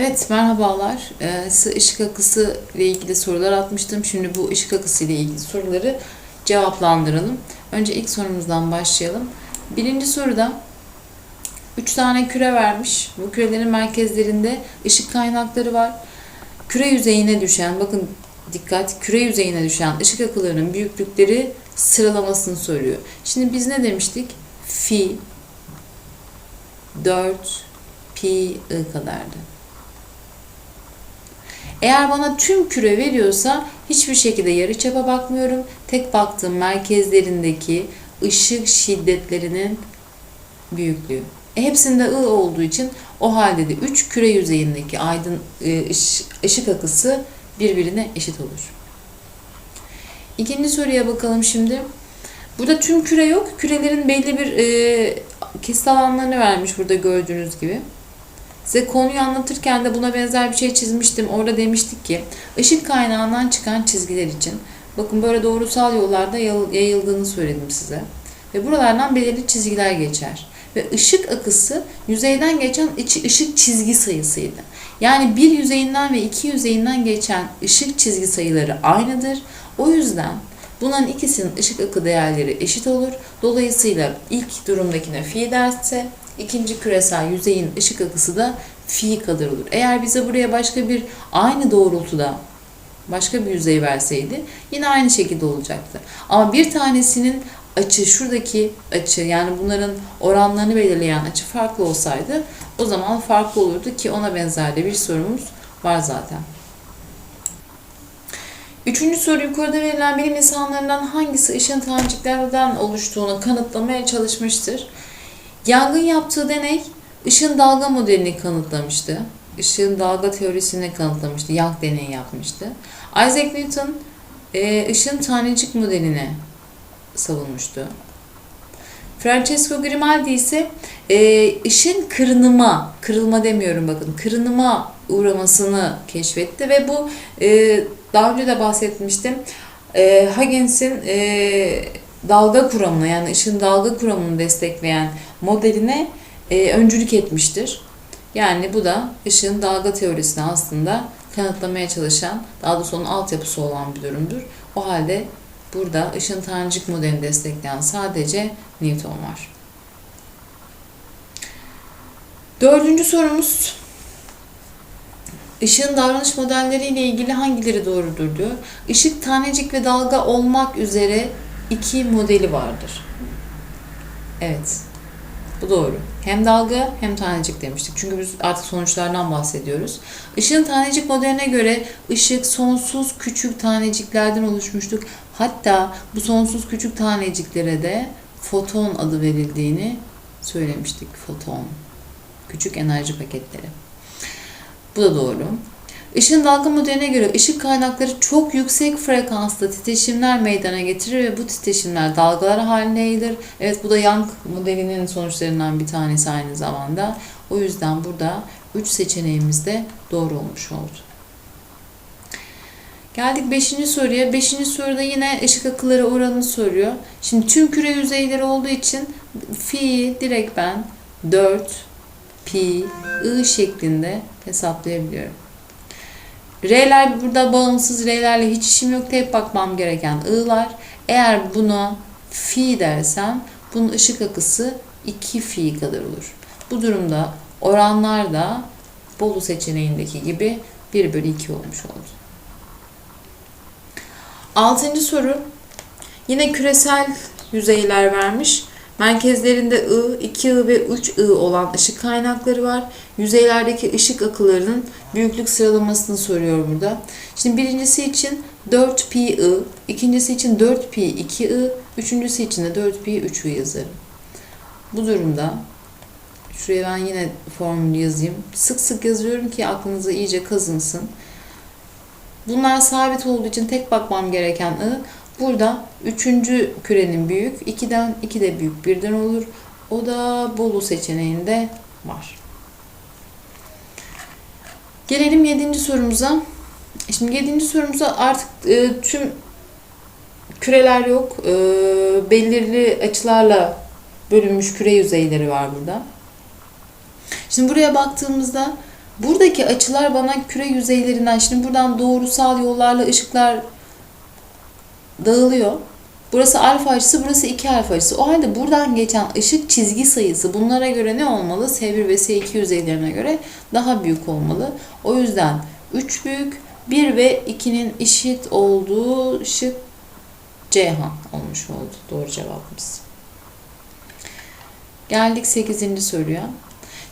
Evet merhabalar. Ee, size ışık akısı ile ilgili sorular atmıştım. Şimdi bu ışık akısı ile ilgili soruları cevaplandıralım. Önce ilk sorumuzdan başlayalım. Birinci soruda 3 tane küre vermiş. Bu kürelerin merkezlerinde ışık kaynakları var. Küre yüzeyine düşen, bakın dikkat, küre yüzeyine düşen ışık akılarının büyüklükleri sıralamasını soruyor. Şimdi biz ne demiştik? Fi 4 pi i kadardı. Eğer bana tüm küre veriyorsa hiçbir şekilde yarıçapa bakmıyorum. Tek baktığım merkezlerindeki ışık şiddetlerinin büyüklüğü. E, hepsinde I olduğu için o halde de 3 küre yüzeyindeki aydın e, ış- ışık akısı birbirine eşit olur. İkinci soruya bakalım şimdi. Burada tüm küre yok. Kürelerin belli bir e, kesit alanlarını vermiş burada gördüğünüz gibi. Size konuyu anlatırken de buna benzer bir şey çizmiştim. Orada demiştik ki ışık kaynağından çıkan çizgiler için bakın böyle doğrusal yollarda yayıl- yayıldığını söyledim size. Ve buralardan belirli çizgiler geçer. Ve ışık akısı yüzeyden geçen içi- ışık çizgi sayısıydı. Yani bir yüzeyinden ve iki yüzeyinden geçen ışık çizgi sayıları aynıdır. O yüzden bunların ikisinin ışık akı değerleri eşit olur. Dolayısıyla ilk durumdakine fi derse ikinci küresel yüzeyin ışık akısı da fi kadar olur. Eğer bize buraya başka bir aynı doğrultuda başka bir yüzey verseydi yine aynı şekilde olacaktı. Ama bir tanesinin açı şuradaki açı yani bunların oranlarını belirleyen açı farklı olsaydı o zaman farklı olurdu ki ona benzer de bir sorumuz var zaten. Üçüncü soru yukarıda verilen bilim insanlarından hangisi ışın taneciklerden oluştuğunu kanıtlamaya çalışmıştır? Yangın yaptığı deney ışın dalga modelini kanıtlamıştı. Işığın dalga teorisini kanıtlamıştı. Young deneyi yapmıştı. Isaac Newton e, ışın tanecik modelini savunmuştu. Francesco Grimaldi ise e, ışın kırınıma, kırılma demiyorum bakın, kırınıma uğramasını keşfetti ve bu e, daha önce de bahsetmiştim. E, Huggens'in e, dalga kuramını yani ışın dalga kuramını destekleyen modeline e, öncülük etmiştir. Yani bu da ışığın dalga teorisini aslında kanıtlamaya çalışan, daha doğrusu onun altyapısı olan bir durumdur. O halde burada ışın tanecik modelini destekleyen sadece Newton var. Dördüncü sorumuz Işığın davranış modelleri ile ilgili hangileri doğrudur diyor. Işık tanecik ve dalga olmak üzere iki modeli vardır. Evet. Bu doğru. Hem dalga hem tanecik demiştik. Çünkü biz artık sonuçlardan bahsediyoruz. Işığın tanecik modeline göre ışık sonsuz küçük taneciklerden oluşmuştur. Hatta bu sonsuz küçük taneciklere de foton adı verildiğini söylemiştik. Foton. Küçük enerji paketleri. Bu da doğru. Işığın dalga modeline göre ışık kaynakları çok yüksek frekanslı titreşimler meydana getirir ve bu titreşimler dalgalar haline yayılır. Evet bu da Young modelinin sonuçlarından bir tanesi aynı zamanda. O yüzden burada 3 seçeneğimiz de doğru olmuş oldu. Geldik 5. soruya. 5. soruda yine ışık akıları oranını soruyor. Şimdi tüm küre yüzeyleri olduğu için fi'yi direkt ben 4 pi i şeklinde hesaplayabiliyorum. R'ler burada bağımsız R'lerle hiç işim yok. Tek bakmam gereken I'lar. Eğer buna fi dersem bunun ışık akısı 2 fi kadar olur. Bu durumda oranlar da Bolu seçeneğindeki gibi 1 bölü 2 olmuş oldu. Altıncı soru. Yine küresel yüzeyler vermiş. Merkezlerinde I, 2I ve 3I olan ışık kaynakları var. Yüzeylerdeki ışık akılarının büyüklük sıralamasını soruyor burada. Şimdi birincisi için 4pi ikincisi için 4pi 2i, üçüncüsü için de 4pi 3i yazarım. Bu durumda şuraya ben yine formülü yazayım. Sık sık yazıyorum ki aklınıza iyice kazınsın. Bunlar sabit olduğu için tek bakmam gereken I. Burada üçüncü kürenin büyük, 2'den 2 de büyük birden olur. O da Bolu seçeneğinde var. Gelelim yedinci sorumuza. Şimdi yedinci sorumuza artık e, tüm küreler yok. E, belirli açılarla bölünmüş küre yüzeyleri var burada. Şimdi buraya baktığımızda Buradaki açılar bana küre yüzeylerinden, şimdi buradan doğrusal yollarla ışıklar dağılıyor. Burası alfa açısı, burası 2 alfa açısı. O halde buradan geçen ışık çizgi sayısı bunlara göre ne olmalı? S1 ve S2 yüzeylerine göre daha büyük olmalı. O yüzden 3 büyük, 1 ve 2'nin eşit olduğu şık Ceyhan olmuş oldu. Doğru cevabımız. Geldik 8. soruya.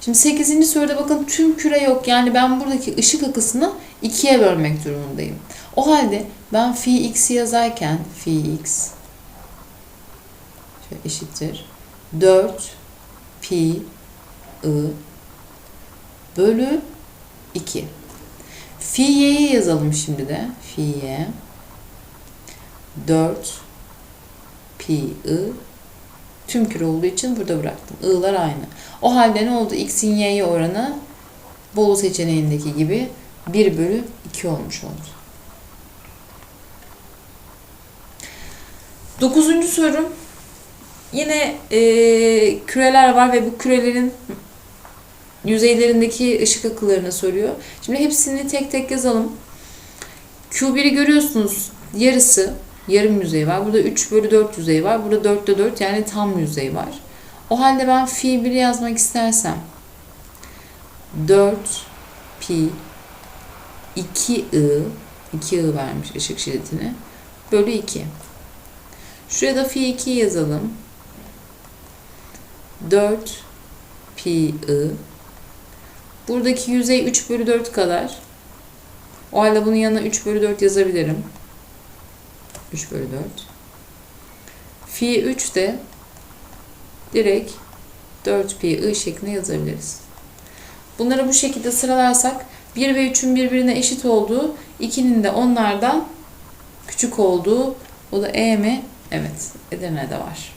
Şimdi 8. soruda bakın tüm küre yok. Yani ben buradaki ışık akısını ikiye bölmek durumundayım. O halde ben fi x'i yazarken fi x şöyle eşittir 4 pi i bölü 2. Fi y'yi yazalım şimdi de. Fi y 4 pi i tüm küre olduğu için burada bıraktım. I'lar aynı. O halde ne oldu? X'in y'ye oranı Bolu seçeneğindeki gibi 1 bölü 2 olmuş oldu. Dokuzuncu soru. Yine e, küreler var ve bu kürelerin yüzeylerindeki ışık akılarını soruyor. Şimdi hepsini tek tek yazalım. Q1'i görüyorsunuz. Yarısı yarım yüzey var. Burada 3 bölü 4 yüzey var. Burada 4'te 4 yani tam yüzey var. O halde ben fi 1'i yazmak istersem 4 pi 2 i 2 i vermiş ışık şiddetini bölü 2. Şuraya da fi 2'yi yazalım. 4 pi i Buradaki yüzey 3 bölü 4 kadar. O halde bunun yanına 3 bölü 4 yazabilirim. 3 bölü 4. Fi 3 de direkt 4 pi i şeklinde yazabiliriz. Bunları bu şekilde sıralarsak 1 ve 3'ün birbirine eşit olduğu, 2'nin de onlardan küçük olduğu, o da E mi? Evet, Edirne'de var.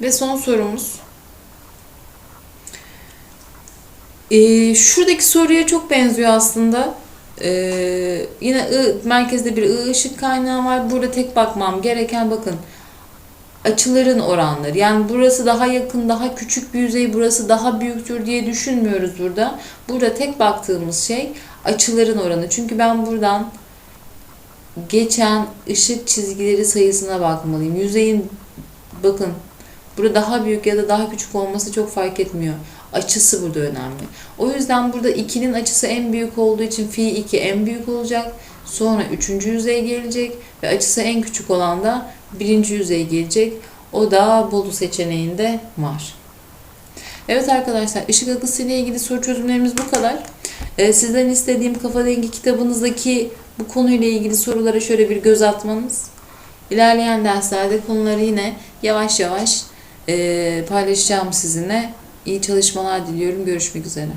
Ve son sorumuz. Ee, şuradaki soruya çok benziyor aslında. Ee, yine I, merkezde bir I ışık kaynağı var. Burada tek bakmam gereken bakın açıların oranları. Yani burası daha yakın, daha küçük bir yüzey, burası daha büyüktür diye düşünmüyoruz burada. Burada tek baktığımız şey açıların oranı. Çünkü ben buradan geçen ışık çizgileri sayısına bakmalıyım. Yüzeyin bakın burada daha büyük ya da daha küçük olması çok fark etmiyor. Açısı burada önemli. O yüzden burada 2'nin açısı en büyük olduğu için fi 2 en büyük olacak. Sonra üçüncü yüzey gelecek ve açısı en küçük olan da birinci yüzey gelecek. O da Bolu seçeneğinde var. Evet arkadaşlar ışık akısı ile ilgili soru çözümlerimiz bu kadar. Ee, sizden istediğim Kafa Dengi kitabınızdaki bu konuyla ilgili sorulara şöyle bir göz atmanız. İlerleyen derslerde konuları yine yavaş yavaş e, paylaşacağım sizinle. İyi çalışmalar diliyorum. Görüşmek üzere.